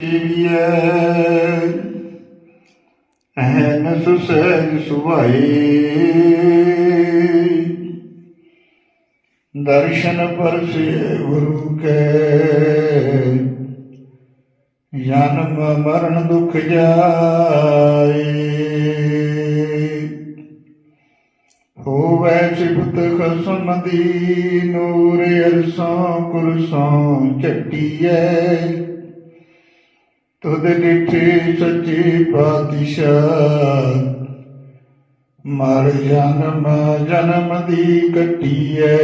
ਜੀਵੀਐ ਅਹਨ ਸੁਸਹਿਜ ਸੁਭਾਈ। ਦਰਸ਼ਨ ਪਰਸੇ ਗੁਰੂ ਕੈ। ਜਨਮ ਮਰਨ ਦੁਖ ਜਾਏ। ਹੋਵੇ ਸਿਫਤ ਖਸਮ ਦੀ ਨੂਰ ਅਰਸਾਂ ਕੁਰਸਾਂ ਚੱਟੀਐ ਤੁਧ ਡਿਠੇ ਸੱਚੇ ਪਾਤਸ਼ਾਹ, ਮਰ ਜਨਮ ਜਨਮ ਦੀ ਕੱਟੀਐ।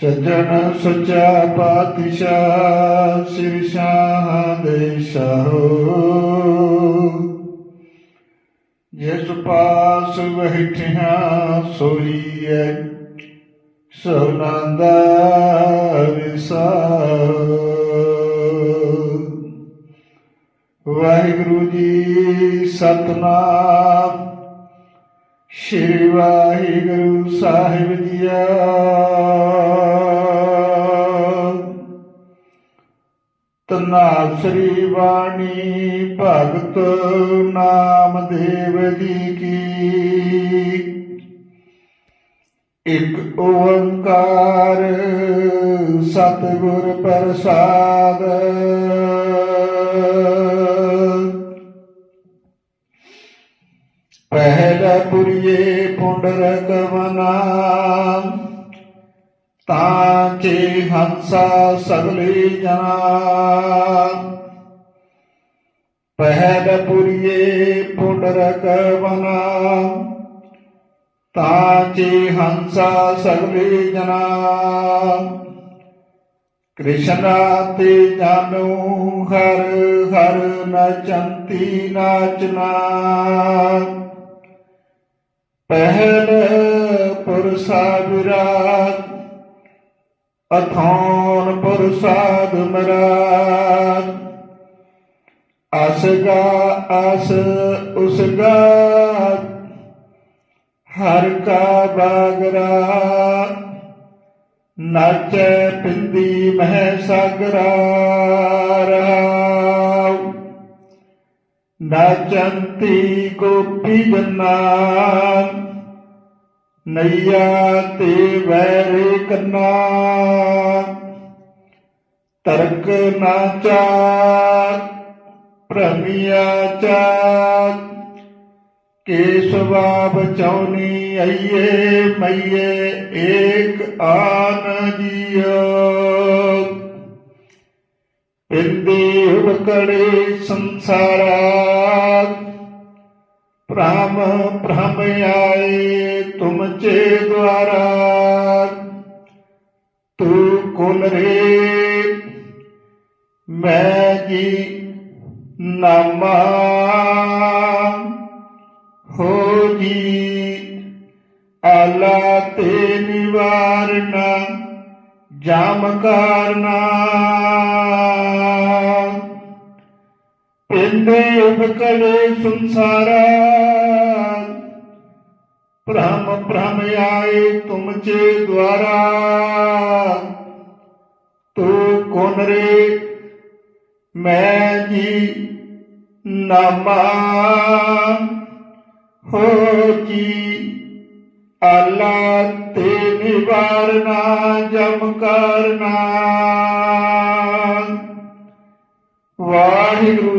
ਸਜਣ ਸੱਚਾ ਪਾਤਸ਼ਾਹ, ਸਿਰ ਸ਼ਾਹ ਦੇ ਸ਼ਾਹੋ। ਜਿਸ ਪਾਸ ਬੈਠਿਆ ਸੋਈਐ ਦਾ ਵਿਸਾਰ ਵਾਹਿਗੁਰੂ ਜੀ ਸਤਨਾਮ। ਸ਼੍ਰੀ ਵਾਹਿਗੁਰੂ ਸਾਹਿਬ ਜੀਆ। ਤਨਾ ਸ੍ਰੀ ਬਾਣੀ ਭਗਤ ਨਾਮ ਦੇਵ ਜੀ ਕੀ। ਇੱਕ ਓੰਕਾਰ ਸਤਿਗੁਰ ਪ੍ਰਸਾਦ। ਪਹਿਲਾ ਪੁਰੀਏ ਪੁੰਡਰਕ ਵਨਾ ਤਾਂ ਚੇ ਹੰਸਾ ਸਗਲੇ ਜਨਾ। ਪਹਿਲ ਪੁਰੀਏ ਪੁੰਡਰਕ ਵਨਾ ਤਾਚੇ ਹੰਸਾ ਸਗਲੇ ਜਨਾ। ਕ੍ਰਿਸ਼ਨਾ ਤੇ ਜਾਨੂ ਹਰ ਹਰ ਨਚੰਤੀ ਨਾਚਨਾ। ਪਹਿਲ ਪੁਰਸਾ ਵਿਰਾਟ ਅਥਾਨ ਪੁਰਸਾਦ ਮਰਾਟ ਅਸਗਾ ਅਸ ਉਸਗਾ ਹਰ ਕਾ ਬਾਗਰਾ ਨਾਚੈ ਪਿੰਦੀ ਮਹਿ ਸਾਗਰਾ ਰਹਾਉ ਨਾਚੰਤੀ ਗੋਪੀ ਜਨਾ ਨਈਆ ਤੇ ਵੈਰੇ ਕੰਨਾ ਤਰਕ ਨਾਚਾ ਭ੍ਰਮਿਆ ਚਾਰ ਕੇ ਸੁਭਾਵ ਚੌਨੀ ਅਈਏ ਮਈਏ ਏਕ ਆਨ ਜੀਓ। ਪਿੰਦੇ ਉਕੜੇ ਸੰਸਾਰਾ ਭ੍ਰਮ ਭ੍ਰਮ ਆਏ ਤੁਮ ਚੇ ਦੁਆਰਾ। ਤੂੰ ਕੋਨ ਰੇ? ਮੈਂ ਜੀ ਨਾਮਾ? ਹੋ ਜੀ, ਆਲਾ ਤੇ ਨਿਵਾਰਨਾ ਜਾਮ ਕਰਨਾ ਪਿੰਡੇ ਉਪਕਲੇ ਸੰਸਾਰਾ। ਭ੍ਰਮ ਭ੍ਰਮ ਆਏ ਤੁਮ ਚੇ ਦੁਆਰਾ। ਤੂੰ ਕੋਨ ਰੇ? ਮੈਂ ਜੀ ਨਾਮਾ। ਹੋ ਜੀ, ਆਲਾ ਤੇ ਨਿਵਾਰਨਾ ਜਮ ਕਰਨਾ। ਵਾਹਿਗੁਰੂ